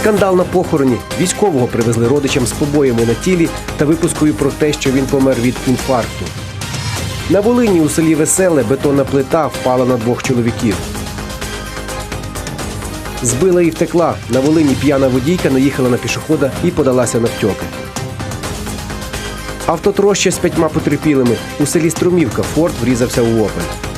Скандал на похороні. Військового привезли родичам з побоями на тілі та випускою про те, що він помер від інфаркту. На Волині у селі Веселе бетонна плита впала на двох чоловіків. Збила і втекла. На Волині п'яна водійка наїхала на пішохода і подалася навтьоки. Автотроща з п'ятьма потерпілими. У селі Струмівка Форд врізався у опель.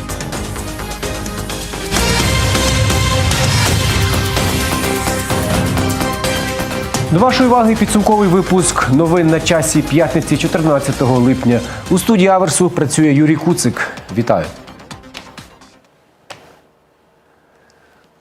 До вашої уваги підсумковий випуск новин на часі п'ятниці 14 липня. У студії Аверсу працює Юрій Куцик. Вітаю.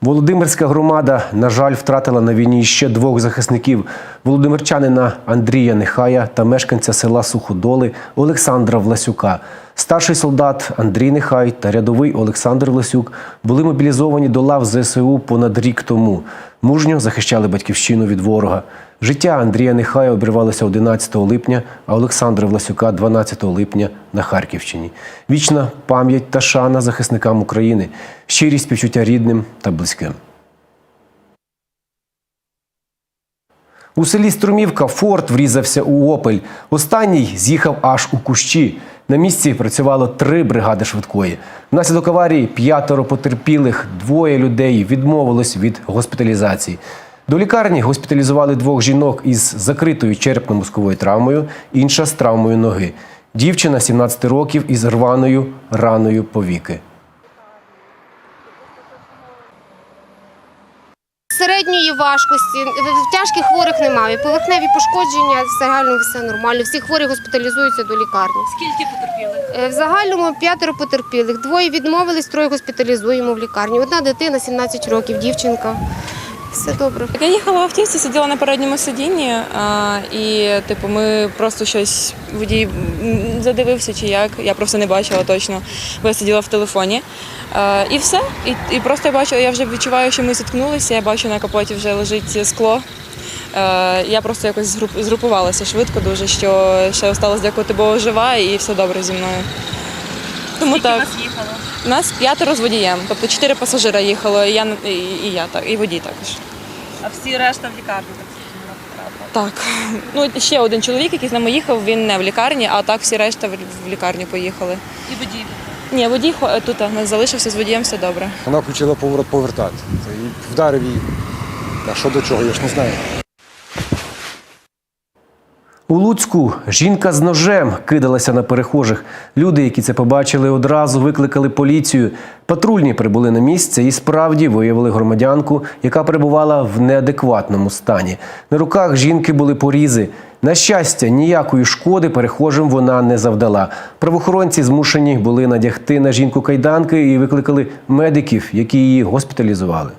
Володимирська громада, на жаль, втратила на війні ще двох захисників: володимирчанина Андрія Нехая та мешканця села Суходоли Олександра Власюка. Старший солдат Андрій Нехай та рядовий Олександр Власюк були мобілізовані до лав ЗСУ понад рік тому. Мужньо захищали батьківщину від ворога. Життя Андрія Нехая обірвалося 11 липня, а Олександра Власюка 12 липня на Харківщині. Вічна пам'ять та шана захисникам України, щирість співчуття рідним та близьким. У селі Струмівка Форт врізався у опель. Останній з'їхав аж у кущі. На місці працювало три бригади швидкої. Внаслідок аварії п'ятеро потерпілих, двоє людей відмовилось від госпіталізації. До лікарні госпіталізували двох жінок із закритою черепно-мозковою травмою, інша з травмою ноги. Дівчина 17 років із рваною раною повіки. Середньої важкості, тяжких хворих немає. Поверхневі пошкодження, в загальному все нормально. Всі хворі госпіталізуються до лікарні. Скільки потерпілих? Е, В загальному п'ятеро потерпілих. Двоє відмовились, троє госпіталізуємо в лікарні. Одна дитина, 17 років, дівчинка. Все добре. Я їхала в автівці, сиділа на передньому сидінні, а, і типу, ми просто щось водій задивився чи як. Я просто не бачила точно, бо я сиділа в телефоні. А, і все. І, і просто я бачу, я вже відчуваю, що ми зіткнулися. Я бачу на капоті вже лежить скло. Я просто якось згрупувалася швидко дуже, що ще осталось дякувати Богу жива і все добре зі мною. Тому так. вас їхало? Нас п'ятеро з водієм, тобто чотири пасажира їхало, і я і, і я так, і водій також. А всі решта в лікарню так потрапили. Так. Ну ще один чоловік, який з нами їхав, він не в лікарні, а так всі решта в лікарню поїхали. І водій. Ні, водій тут а, залишився з водієм, все добре. Вона включила поворот повертати. І вдарив її. А що до чого, я ж не знаю. У Луцьку жінка з ножем кидалася на перехожих. Люди, які це побачили, одразу викликали поліцію. Патрульні прибули на місце і справді виявили громадянку, яка перебувала в неадекватному стані. На руках жінки були порізи. На щастя, ніякої шкоди перехожим вона не завдала. Правоохоронці змушені були надягти на жінку кайданки і викликали медиків, які її госпіталізували.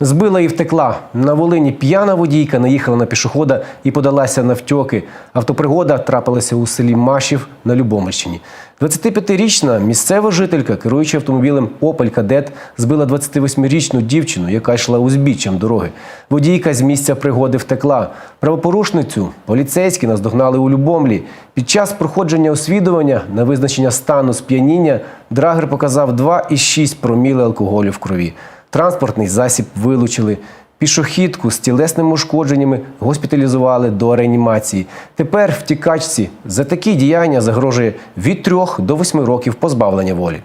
Збила і втекла. На Волині п'яна водійка наїхала на пішохода і подалася навтьоки. Автопригода трапилася у селі Машів на Любомирщині. 25-річна місцева жителька, керуючи автомобілем Опель Кадет, збила 28-річну дівчину, яка йшла узбіччям дороги. Водійка з місця пригоди втекла. Правопорушницю поліцейські наздогнали у Любомлі. Під час проходження освідування на визначення стану сп'яніння драгер показав 2,6 проміли алкоголю в крові. Транспортний засіб вилучили. Пішохідку з тілесними ушкодженнями госпіталізували до реанімації. Тепер втікачці за такі діяння загрожує від 3 до 8 років позбавлення волі.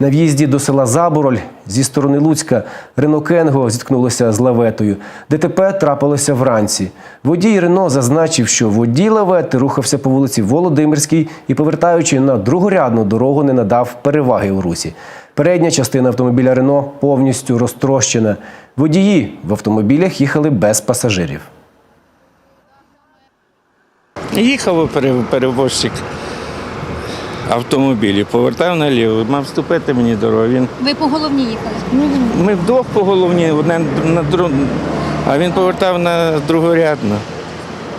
На в'їзді до села Забороль зі сторони Луцька Рено Кенго зіткнулося з лаветою. ДТП трапилося вранці. Водій Рено зазначив, що водій лавети рухався по вулиці Володимирській і, повертаючи на другорядну дорогу, не надав переваги у русі. Передня частина автомобіля Рено повністю розтрощена. Водії в автомобілях їхали без пасажирів. Їхав пере- перевозчик автомобілів, повертав наліво, мав вступити мені дорогу. Він, Ви по головній їхали? ми вдвох по головні, одне на друг, а він повертав на другорядну.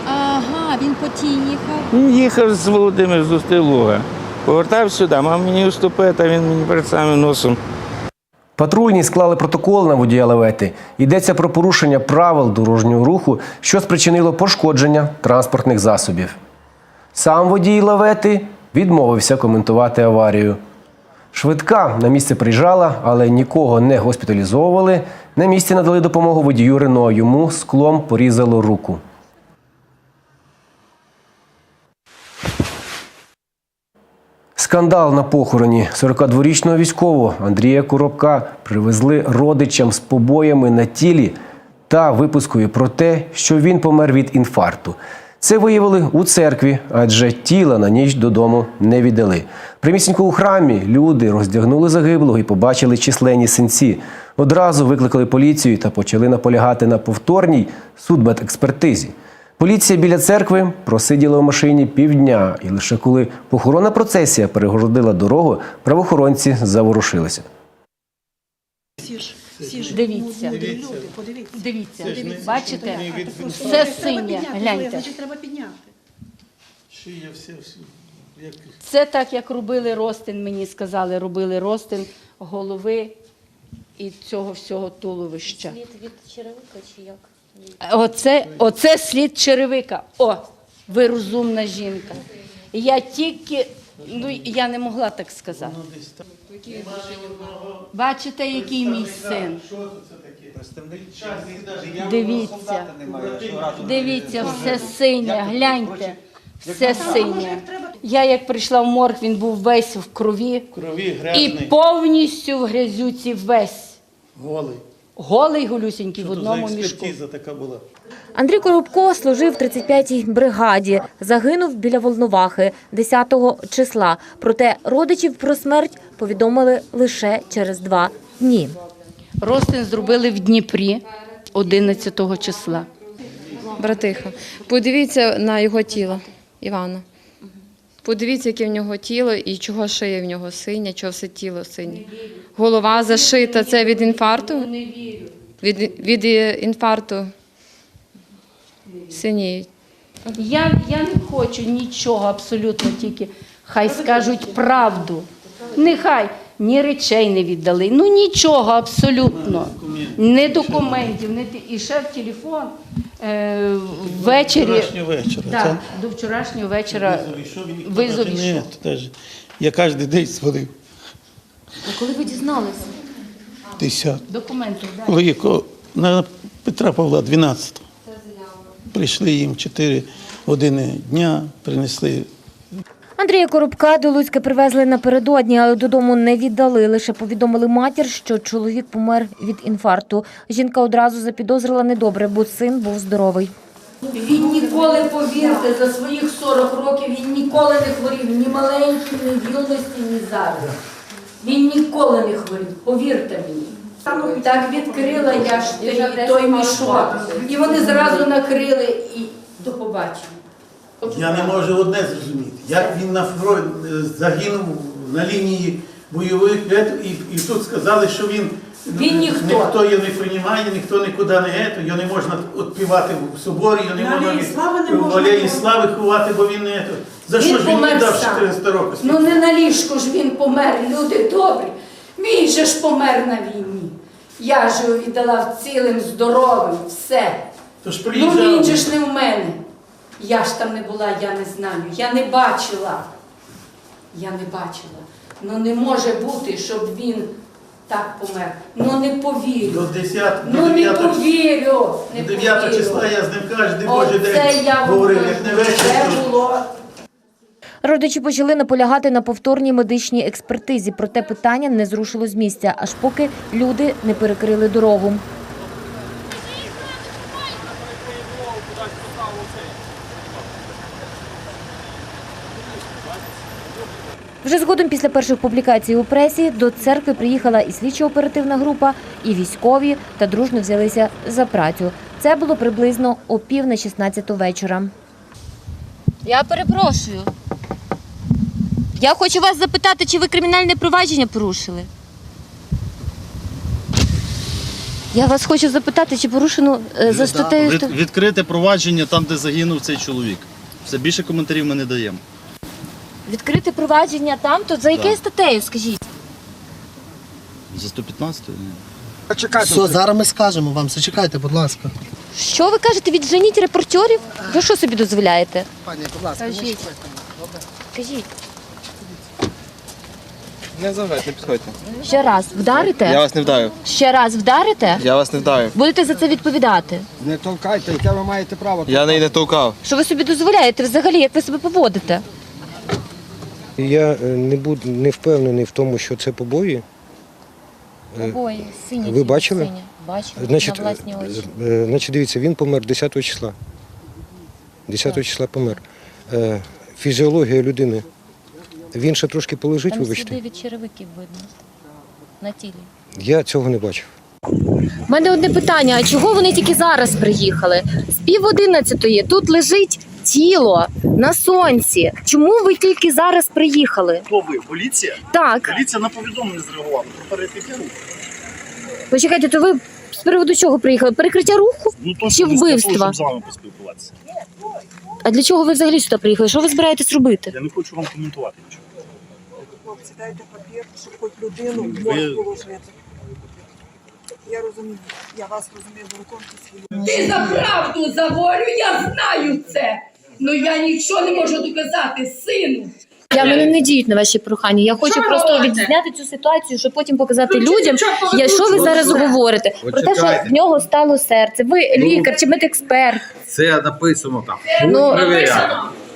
Ага, він по тій їхав. Він їхав з Володимир з Устилуга. Повертав сюди, мав мені уступити, а він мені перед самим носом Патрульні склали протокол на водія лавети. Йдеться про порушення правил дорожнього руху, що спричинило пошкодження транспортних засобів. Сам водій лавети відмовився коментувати аварію. Швидка на місце приїжджала, але нікого не госпіталізовували. На місці надали допомогу водію Рено. Йому склом порізало руку. Скандал на похороні 42-річного військового Андрія Коробка привезли родичам з побоями на тілі та випускою про те, що він помер від інфаркту. Це виявили у церкві, адже тіла на ніч додому не віддали. Примісінько у храмі люди роздягнули загиблого і побачили численні синці. Одразу викликали поліцію та почали наполягати на повторній судмедекспертизі. Поліція біля церкви просиділа у машині півдня, і лише коли похоронна процесія перегородила дорогу, правоохоронці заворушилися. Дивіться, дивіться, бачите, все синє, гляньте. треба підняти. Шия все, все як Це так, як робили ростин, мені сказали, робили ростин голови і цього всього туловища. Слід від черевика чи як? Оце, оце слід черевика. О, ви розумна жінка. Я тільки, ну я не могла так сказати. Бачите, який мій син? Дивіться, дивіться, все синє, гляньте, все синє. Я як прийшла в морг, він був весь в крові. Крові і повністю в грязюці весь. голий. Голий голюсінький в одному за мішку. така була? Андрій Коробко служив в 35-й бригаді. Загинув біля Волновахи 10-го числа. Проте родичів про смерть повідомили лише через два дні. Ростин зробили в Дніпрі 11 числа. Братиха, подивіться на його тіло, Івана. Подивіться, яке в нього тіло і чого шия в нього синя, чого все тіло синє. Голова зашита. Це від інфаркту? Не вірю. Від, від е, інфаркту синіють. Я, я не хочу нічого абсолютно, тільки хай скажуть правду. Нехай ні речей не віддали, ну нічого абсолютно. Не документів, не ті- і ще в телефон е, ввечері. Вчорашнього вечора. Так, до вчорашнього вечора Визов ішов, і ніхто визов навіть не ішов. це теж. Я кожен день свалив. А коли ви дізналися? Десят. документи. Да. Коли яко- на Петра Павла 12. Прийшли їм 4 години дня, принесли Андрія Коробка до Луцька привезли напередодні, але додому не віддали. Лише повідомили матір, що чоловік помер від інфаркту. Жінка одразу запідозрила недобре, бо син був здоровий. Він ніколи, повірте, за своїх 40 років він ніколи не хворів, ні маленький, ні в юності, ні зараз. Він ніколи не хворів, повірте мені. Так відкрила я ж той, той мішок. І вони зразу накрили і до побачення. Я не можу одне зрозуміти, як він на фронт е, загинув на лінії бойових і, і тут сказали, що він, Він ніхто. ніхто його не приймає, ніхто нікуди не ето, його не можна відпівати в соборі, його не можна в Алеї слави ховати, бо він не ето. За що Він ж він не дав 400 років? Ну не на ліжку ж він помер, люди добрі. Він же ж помер на війні. Я ж його віддала в цілим здоровим, все. Тож Ну він же ж не в мене. Я ж там не була, я не знаю. Я не бачила. Я не бачила. Ну не може бути, щоб він так помер. Ну не До повірю. 10 до Ну не повірю. Не 9 повірю. числа я з ним кожен божий день я говорив, як не вечір. Це було. Родичі почали наполягати на повторній медичній експертизі, проте питання не зрушило з місця, аж поки люди не перекрили дорогу. Вже згодом після перших публікацій у пресі до церкви приїхала і слідчо-оперативна група, і військові та дружно взялися за працю. Це було приблизно о пів на 16 вечора. Я перепрошую. Я хочу вас запитати, чи ви кримінальне провадження порушили? Я вас хочу запитати, чи порушено е, за статтею. Від, відкрите провадження там, де загинув цей чоловік. Все більше коментарів ми не даємо. Відкрите провадження там, то за якою статтею, скажіть? За 115 ні. Все, зараз ми скажемо вам. Зачекайте, будь ласка. Що ви кажете, відженіть репортерів? Ви що собі дозволяєте? Пані, будь ласка, Кажіть. Кажіть. Не заважайте, не підходьте. Ще раз вдарите? Я вас не вдарив. Ще раз вдарите? Я вас не вдарив. Будете за це відповідати. Не толкайте, яке ви маєте право. Я неї не толкав. Що ви собі дозволяєте взагалі? Як ви себе поводите? Я е, не буду не впевнений в тому, що це побої. Е, Обоє, сині. ви бачили? Сині. Бачила Значить, на власні очі. е, е, значить, дивіться, він помер 10 числа. 10 числа помер. Е, Фізіологія людини. Він ще трошки полежить, Там вибачте. сліди від черевиків видно на тілі. Я цього не бачив. У мене одне питання: а чого вони тільки зараз приїхали? З пів одинадцятої тут лежить тіло на сонці. Чому ви тільки зараз приїхали? Хто ви? Поліція? Так, Поліція на повідомлення зреагувала про перекриття руху. почекайте, то ви з приводу чого приїхали? Перекриття руху? Ну то Чи що, з вбивства? того, щоб з вами поспілкуватися. А для чого ви взагалі сюди приїхали? Що ви збираєтесь робити? Я не хочу вам коментувати нічого. Хлопці, дайте папір, щоб хоч людину Ви- можна положити. Я розумію, я вас розумію, ви виконуєте свій Ти за правду, за волю, я знаю це. Ну я нічого не можу доказати, сину. Я мене не діють на ваші прохання. Я хочу Що ви просто говорите? відзняти цю ситуацію, щоб потім показати Ну, людям, що ви я, що ви зараз говорите? Про те, що в нього стало серце. Ви лікар чи медексперт. Це написано там. Ну,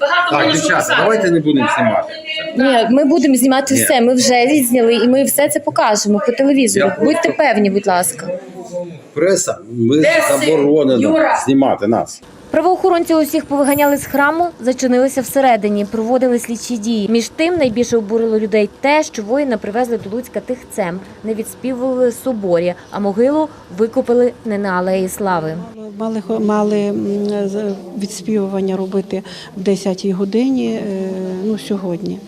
Багато дівчата, давайте не будемо знімати. Ні, ми будемо знімати все. Ми вже відзняли і ми все це покажемо по телевізору. Будьте певні, будь ласка. Преса, ми? Юра! знімати нас. Правоохоронці усіх повиганяли з храму, зачинилися всередині, проводили слідчі дії. Між тим найбільше обурило людей те, що воїна привезли до Луцька тихцем, не відспівували соборі, а могилу викопали не на алеї слави. Мали, мали з- відспівування робити в 10-й годині, е, ну, сьогодні.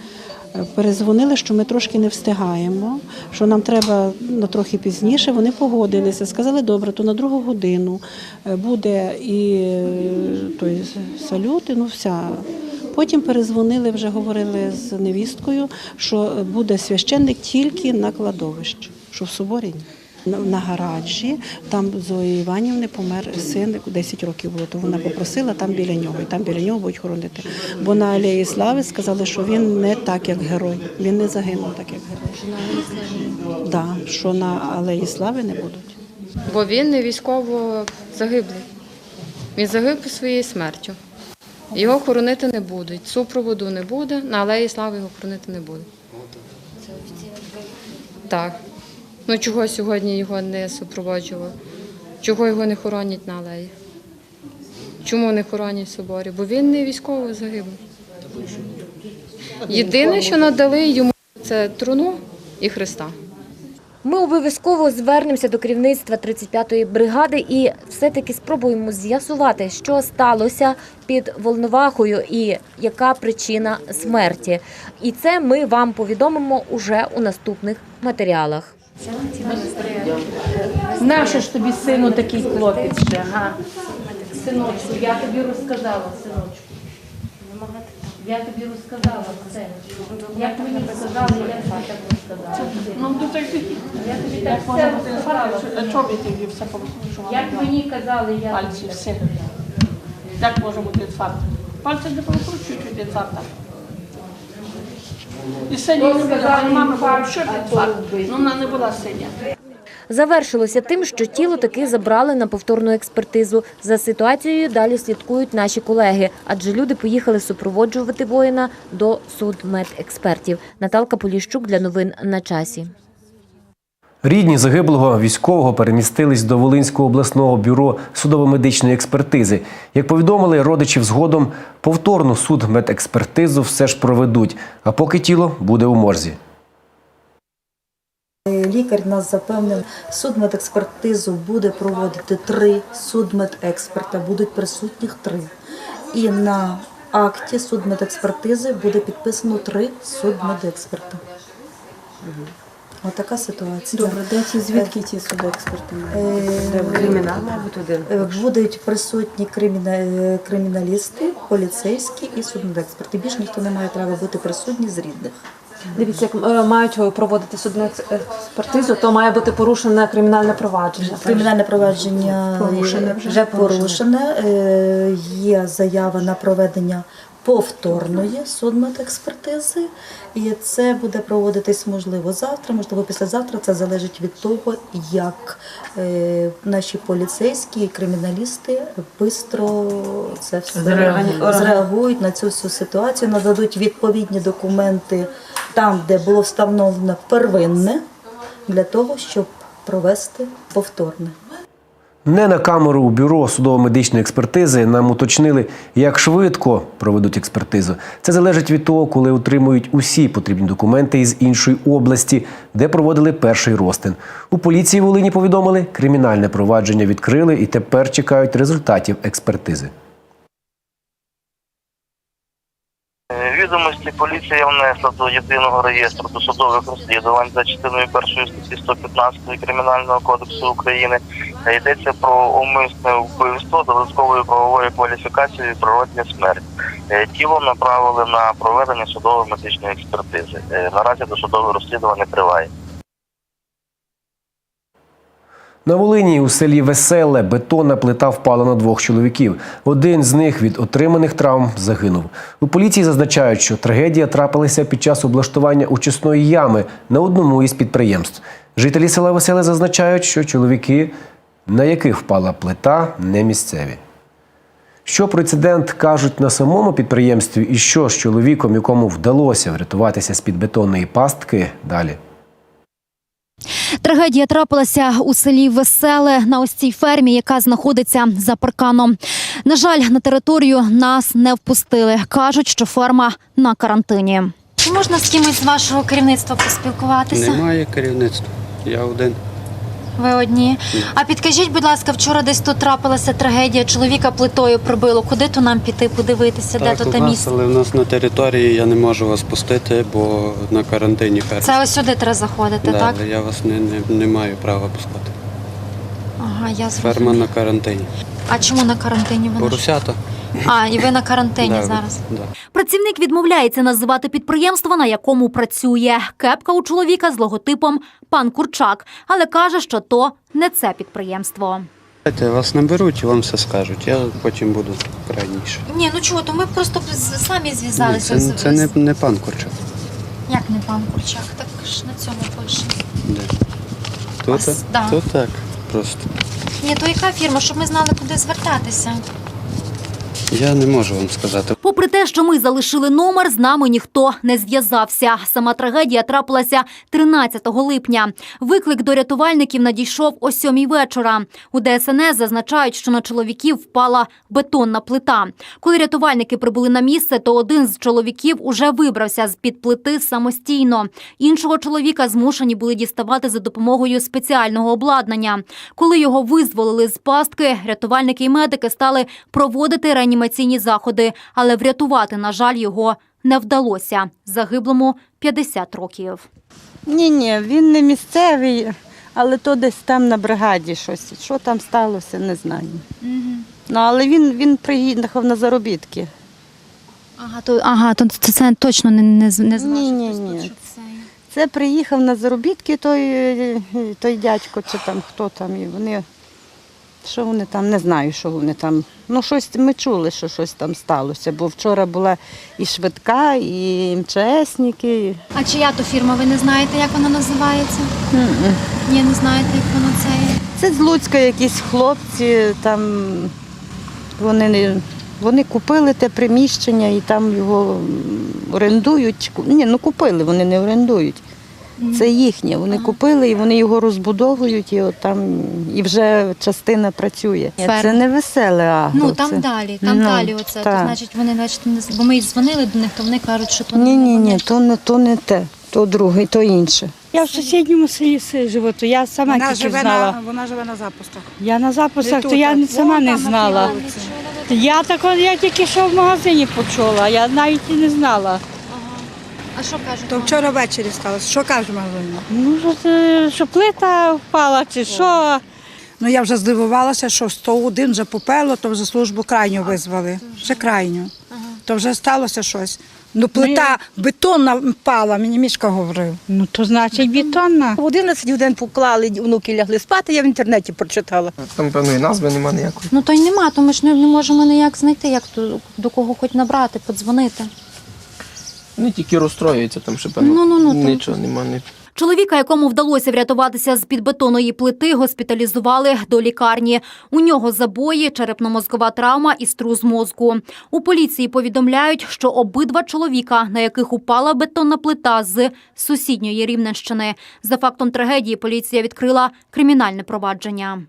Е, Перезвонили, що ми трошки не встигаємо, що нам треба на трохи пізніше. Вони погодилися, сказали, добре, то на другу годину е, буде і е, той салют, і, ну вся. Потім перезвонили, вже говорили з невісткою, що буде священник тільки на кладовищі, що в соборі ні. На- гаражі там Зої Іванівни помер син 10 років було. То вона попросила там біля нього, і там біля нього будуть хоронити. Бо на Алеї Слави сказали, що він не так, як герой. Він не загинув так, як герой. Да, що на Алеї Слави не будуть. Бо він не військово загиблий. Він загиб своєю смертю. Його хоронити не будуть. Супроводу не буде, на алеї слави його хоронити не буде. Так. Ну чого сьогодні його не супроводжував? Чого його не хоронять на алеї? Чому не хоронять в соборі? Бо він не військово загиблий. Єдине, що надали йому, це труну і Христа. Ми обов'язково звернемося до керівництва 35-ї бригади і все-таки спробуємо з'ясувати, що сталося під Волновахою і яка причина смерті. І це ми вам повідомимо уже у наступних матеріалах. Нащо ж тобі сину такий хлопець ще, га? Синочку, я тобі розказала, синочку. Я тобі розказала все. Як мені сказали, я тобі так розказала. Ну, то так я тобі так все розказала. Все порушували. Як мені казали, я Пальці всі. Як може бути інфаркт? Пальці не прокручують від інфаркта. І сині не сказали, мама, була, що? Ну, вона не була синя. Завершилося тим, що тіло таки забрали на повторну експертизу. За ситуацією далі слідкують наші колеги, адже люди поїхали супроводжувати воїна до судмедекспертів. Наталка Поліщук для новин на часі. Рідні загиблого військового перемістились до Волинського обласного бюро судово-медичної експертизи. Як повідомили родичів згодом, повторну судмедекспертизу все ж проведуть, а поки тіло буде у морзі. Лікар нас запевнив, судмедекспертизу буде проводити три судмедексперта, будуть присутніх три. І на акті судмедекспертизи буде підписано три судмедексперта. Отака ситуація. Добре, де ці звідки ці судексперти? Кримінал, мабуть, один. Будуть присутні криміна- е, криміналісти, поліцейські і судмедексперти. Більш ніхто не має права бути присутній з рідних. Дивіться, як е, мають проводити судну експертизу, то має бути порушене кримінальне провадження. Кримінальне провадження Порушене вже. порушене. Е, Є заява на проведення повторної судмедекспертизи. І це буде проводитись можливо завтра, можливо, післязавтра. Це залежить від того, як е, наші поліцейські і криміналісти швидко це все зреагують на цю всю ситуацію, нададуть відповідні документи там, де було встановлено первинне, для того, щоб провести повторне. Не на камеру у бюро судово-медичної експертизи нам уточнили, як швидко проведуть експертизу. Це залежить від того, коли отримують усі потрібні документи із іншої області, де проводили перший розтин. У поліції Волині повідомили, кримінальне провадження відкрили і тепер чекають результатів експертизи. Відомості поліція внесла до єдиного реєстру досудових розслідувань за частиною першої статті 115 Кримінального кодексу України. Йдеться про умисне вбивство додатковою правовою кваліфікацією і природня смерть. Е, Тіло направили на проведення судово медичної експертизи. Е, Наразі досудове розслідування триває. На Волині у селі Веселе бетонна плита впала на двох чоловіків. Один з них від отриманих травм загинув. У поліції зазначають, що трагедія трапилася під час облаштування очисної ями на одному із підприємств. Жителі села Веселе зазначають, що чоловіки, на яких впала плита, не місцеві. Що про інцидент кажуть на самому підприємстві, і що з чоловіком, якому вдалося врятуватися з під бетонної пастки, далі. Трагедія трапилася у селі Веселе на ось цій фермі, яка знаходиться за парканом. На жаль, на територію нас не впустили. кажуть, що ферма на карантині. Чи можна з кимось з вашого керівництва поспілкуватися? Немає керівництва. Я один. Ви одні. А підкажіть, будь ласка, вчора десь тут трапилася трагедія. Чоловіка плитою пробило. Куди то нам піти подивитися? де то те місце? але в нас на території я не можу вас пустити, бо на карантині ферма. Це ось сюди треба заходити, Да, так? але я вас не, не, не маю права пускати. Ага, я Ферма на карантині. А чому на карантині вона? Поросята. А, і ви на карантині Да, зараз. Да. Працівник відмовляється називати підприємство, на якому працює. Кепка у чоловіка з логотипом пан Курчак, але каже, що то не це підприємство. Знаєте, Вас наберуть і вам все скажуть. Я потім буду крайніше. Ні, ну чого, то ми просто з- самі Ні, зв'язалися. це, це не, не пан Курчак. Як не пан Курчак? Так ж на цьому пише. Тут, Ось, да. тут так. Просто. Ні, то яка фірма, щоб ми знали, куди звертатися. Я не можу вам сказати. Попри те, що ми залишили номер, з нами ніхто не зв'язався. Сама трагедія трапилася 13 липня. Виклик до рятувальників надійшов о сьомій вечора. У ДСНС зазначають, що на чоловіків впала бетонна плита. Коли рятувальники прибули на місце, то один з чоловіків уже вибрався з під плити самостійно. Іншого чоловіка змушені були діставати за допомогою спеціального обладнання. Коли його визволили з пастки, рятувальники і медики стали проводити реанімаційні заходи, але врятувати, на жаль, його не вдалося. Загиблому 50 років. Ні, ні, він не місцевий, але то десь там на бригаді щось. Що там сталося, не знаю. Ну, але він, він приїхав на заробітки. Ага, то ага, то це, це точно не, не, не Ні, ні, ні. Це приїхав на заробітки той, той дядько, чи там хто там, і вони. Що вони там, не знаю, що вони там. Ну, щось ми чули, що щось там сталося, бо вчора була і швидка, і МЧСники. А чия то фірма? Ви не знаєте, як вона називається? Ні, не знаєте, як воно це є. Це з Луцька якісь хлопці, там вони, вони купили те приміщення і там його орендують. Ні, ну купили, вони не орендують. Це їхнє. Вони купили і вони його розбудовують, і от там і вже частина працює. Ні, Ферма. Це не веселе агро. Ну там це- далі, там Ну, далі оце. То, значить, вони значить, не бо ми дзвонили до них, то вони кажуть, що то Ні, не ні, ні, то не то не те, то друге, то інше. Я в сусідньому селі живу, то я сама Вона тільки живе, знала. на, вона живе на запусках. Я на записах, Не то я не- сама не знала. Я так, я тільки що в магазині почула, я навіть і не знала. А що кажуть? То вчора ввечері сталося. Що каже Марина? Ну, що, це- що плита впала, чи що. Ну я вже здивувалася, що 101 вже попело, то вже службу крайню визвали. Вже крайню. То вже сталося щось. Ну, плита бетонна впала, мені мішка говорив. Ну то значить бетонна. В 11 годин поклали, внуки лягли спати, я в інтернеті прочитала. Там певної назви немає ніякої. Ну то й нема, то ми ж не, не можемо ніяк знайти, як до, до кого хоч набрати, подзвонити. Вони тільки розстроюються, там ще певно. Ну-ну-ну, Нічого немає. Чоловіка, якому вдалося врятуватися з під бетонної плити, госпіталізували до лікарні. У нього забої, черепно-мозкова травма і струс мозку. У поліції повідомляють, що обидва чоловіка, на яких упала бетонна плита з сусідньої Рівненщини. За фактом трагедії поліція відкрила кримінальне провадження.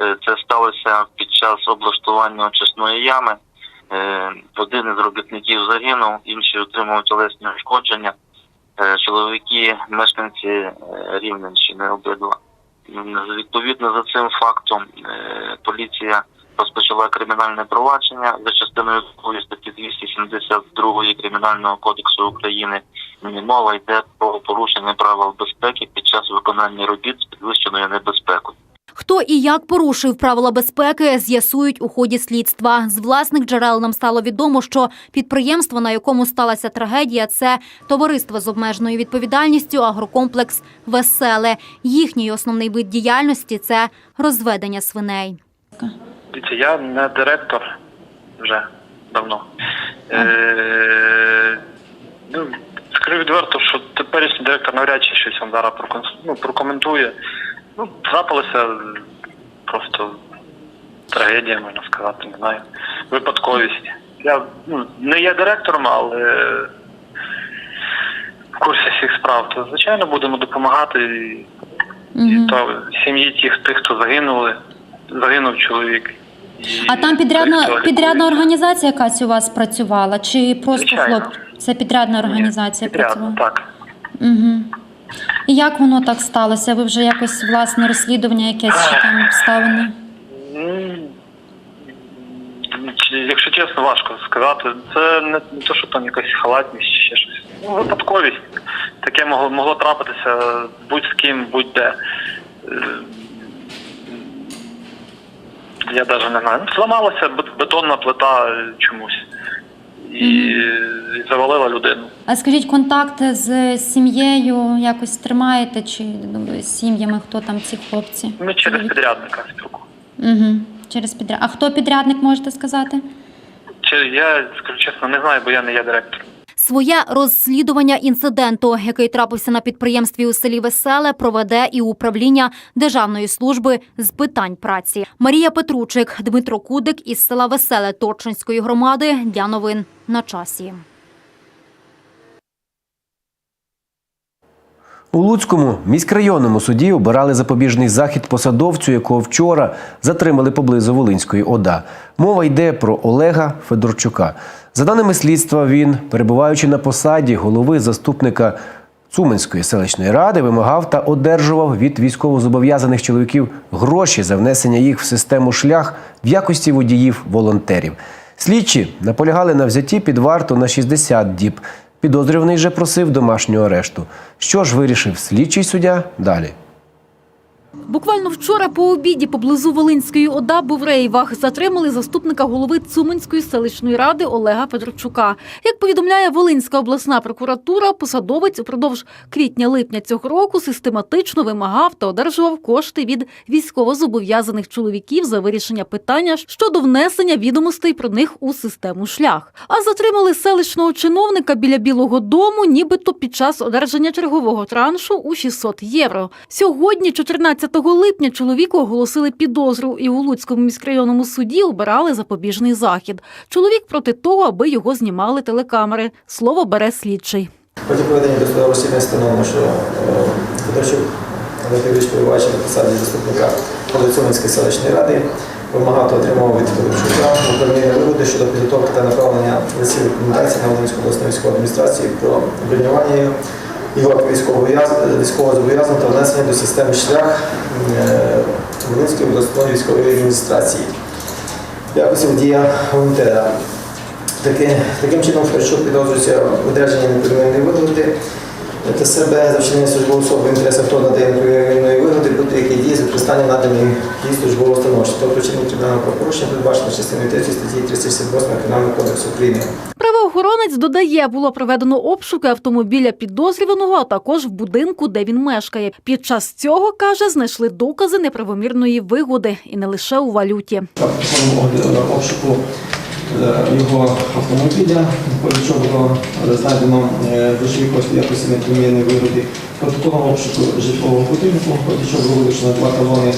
Е, Це сталося під час облаштування очисної ями. Е, Один із робітників загинув, інший отримав тілесні ушкодження. Е, Чоловіки, мешканці е, Рівненщини обидва. Відповідно за цим фактом поліція розпочала кримінальне провадження за частиною 2 статті 272 Кримінального кодексу України. Мова йде про порушення правил безпеки під час виконання робіт з підвищеною небезпекою. Хто і як порушив правила безпеки, з'ясують у ході слідства. З власних джерел нам стало відомо, що підприємство, на якому сталася трагедія, це товариство з обмеженою відповідальністю агрокомплекс Веселе. Їхній основний вид діяльності це розведення свиней. Дивіться, я не директор вже давно. Е, ну, скажу відверто, що теперішній директор навряд чи щось вам зараз ну, прокоментує. Ну, трапилася просто трагедія, можна сказати, не знаю. Випадковість. Я ну, не є директором, але в курсі всіх справ. То, звичайно, будемо допомагати і, і то сім'ї тих, тих, хто загинули, загинув чоловік. А там підрядна Той, підрядна організація якась у вас працювала, чи просто Звичайно. хлоп? Це підрядна організація Підрядно, працювала? так. Угу. І як воно так сталося? Ви вже якось власне розслідування якесь чи там обставини? Якщо чесно, важко сказати. Це не, то, що там якась халатність чи ще щось. Ну, випадковість. Таке могло, могло трапитися будь з ким, будь-де. Е, Я навіть не знаю. Ну, Зламалася бетонна плита чомусь. І, і завалила людину. А скажіть, контакти з сім'єю якось тримаєте, чи ну, з сім'ями, хто там ці хлопці? Ми через підрядника спілкуємо. Угу. Через підряд. А хто підрядник можете сказати? Чи я скажу чесно, не знаю, бо я не є директором. Своє розслідування інциденту, який трапився на підприємстві у селі Веселе, проведе і управління Державної служби з питань праці. Марія Петручик, Дмитро Кудик із села Веселе Торчинської громади для новин на часі. У Луцькому міськрайонному суді обирали запобіжний захід посадовцю, якого вчора затримали поблизу Волинської ОДА. Мова йде про Олега Федорчука. За даними слідства, він, перебуваючи на посаді голови заступника Цуменської селищної ради, вимагав та одержував від військовозобов'язаних чоловіків гроші за внесення їх в систему шлях в якості водіїв-волонтерів. Слідчі наполягали на взятті під варту на 60 діб. Підозрюваний же просив домашнього арешту. Що ж вирішив слідчий суддя далі? Буквально вчора по обіді поблизу Волинської ОДА був рейвах. Затримали заступника голови Цуманської селищної ради Олега Федорчука. Як повідомляє Волинська обласна прокуратура, посадовець упродовж квітня-липня цього року систематично вимагав та одержував кошти від військовозобов'язаних чоловіків за вирішення питання щодо внесення відомостей про них у систему шлях. А затримали селищного чиновника біля Білого Дому, нібито під час одержання чергового траншу у 600 євро. Сьогодні, 14 липня, чоловіку оголосили підозру і у Луцькому міськрайонному суді обирали запобіжний захід. Чоловік проти того, аби його знімали телекамери. Слово бере слідчий. Потім проведення досудового розслідування встановлено, що е, Федорчук Олег Юрійович, на посаді заступника голови селищної ради, вимагав та отримав від Федорчука управління вигоди щодо підготовки та направлення листів рекомендацій на Волинську обласну військову адміністрацію про бронювання його військового зобов'язаного та внесення до системи шлях Волинської обласної військової адміністрації в якості водія волонтера. Таки, таким чином Федорчук підозрюється в одержанні вигоди та себе за вчинення службової особи в інтересах хто надає неповинної вигоди, будь-які дії з використанням наданої їй службового становища. Тобто вчинення кримінального правопорушення передбачено частиною 3 статті 368 Кримінального кодексу України. Правоохоронець додає, було проведено обшуки автомобіля підозрюваного, а також в будинку, де він мешкає. Під час цього каже, знайшли докази неправомірної вигоди і не лише у валюті. Обшуку е, його автомобіля, по чого було знайдено е, грошові кошти якості непомірної вигоди. Протоколом обшуку житлового будинку, по чого було вилучено два дис-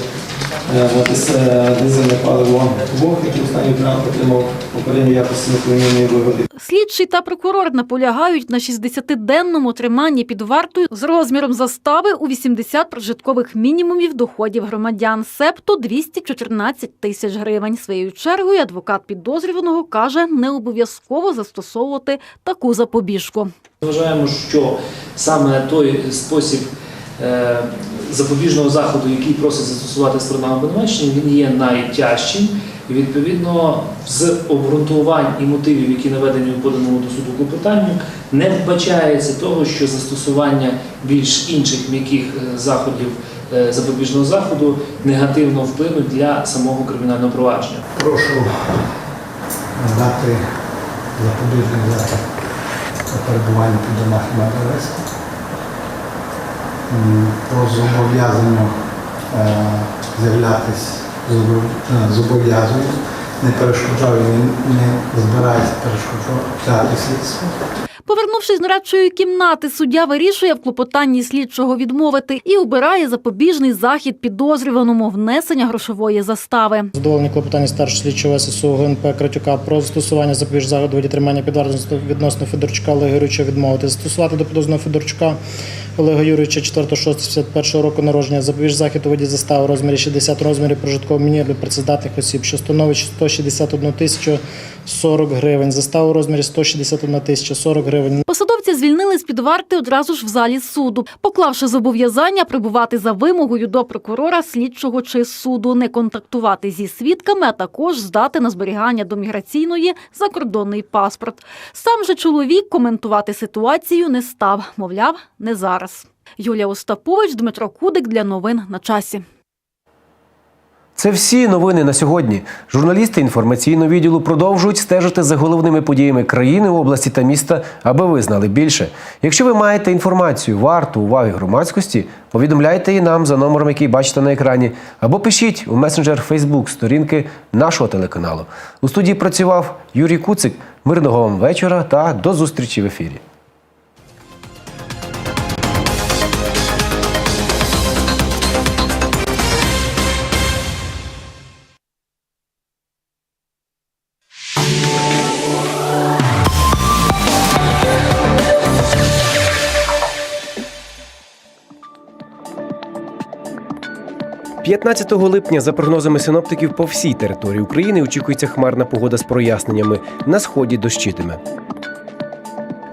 дизельне паливо Вог, який останній транспорт отримав попередню якості непомірної вигоди. Слідчий та прокурор наполягають на 60-денному триманні під вартою з розміром застави у 80 прожиткових мінімумів доходів громадян, себто 214 тисяч гривень. Своєю чергою адвокат підозрюваного каже, не обов'язково застосовувати таку запобіжку. Вважаємо, що саме той спосіб е, запобіжного заходу, який просить застосувати сторона обвинувачення, він є найтяжчим. І відповідно з обґрунтувань і мотивів, які наведені у поданому до суду клопотанню, не вбачається того, що застосування більш інших м'яких е, заходів е, запобіжного заходу негативно вплинуть для самого кримінального провадження. Прошу надати запобіжний захід перебування під домашнім арештом М, по з'являтися з'являтись зобов- зобов'язую, не перешкоджаю, не, збирається перешкоджати слідство. Повернувшись з нарадчої кімнати, суддя вирішує в клопотанні слідчого відмовити і обирає запобіжний захід підозрюваному внесення грошової застави. Задоволення клопотання старшого слідчого ССУ ГНП Кратюка про застосування запобіжного заходу у виді тримання під вартою відносно Федорчука Олега Юрійовича відмовити. Застосувати до підозрюваного Федорчука Олега Юрійовича 4.6.51 року народження запобіжний захід у виді застави розмірі 60 розмірів прожиткового мінімуму працездатних осіб, що становить 161 тисячу 40 гривень. Застава у розмірі 161 тисяча 40 гривень. Посадовці звільнили з-під варти одразу ж в залі суду, поклавши зобов'язання прибувати за вимогою до прокурора, слідчого чи суду, не контактувати зі свідками, а також здати на зберігання до міграційної закордонний паспорт. Сам же чоловік коментувати ситуацію не став, мовляв, не зараз. Юлія Остапович, Дмитро Кудик для новин на часі. Це всі новини на сьогодні. Журналісти інформаційного відділу продовжують стежити за головними подіями країни, області та міста, аби ви знали більше. Якщо ви маєте інформацію варту уваги громадськості, повідомляйте її нам за номером, який бачите на екрані, або пишіть у месенджер Facebook сторінки нашого телеканалу. У студії працював Юрій Куцик. Мирного вам вечора та до зустрічі в ефірі. – 15 липня, за прогнозами синоптиків, по всій території України очікується хмарна погода з проясненнями. На сході дощитиме.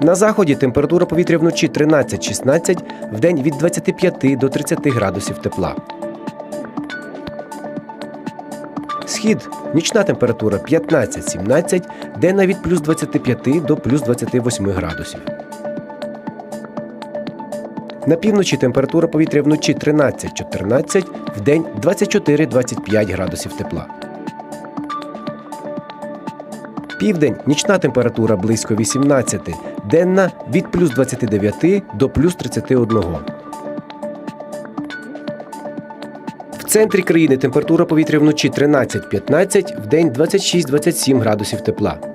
На заході температура повітря вночі 13-16, вдень від 25 до 30 градусів тепла. Схід нічна температура 15-17, денна від плюс 25 до плюс 28 градусів. На півночі температура повітря вночі 13-14, вдень 24-25 градусів тепла. Південь нічна температура близько 18, денна від плюс 29 до плюс 31. В центрі країни температура повітря вночі 13-15, вдень 26-27 градусів тепла.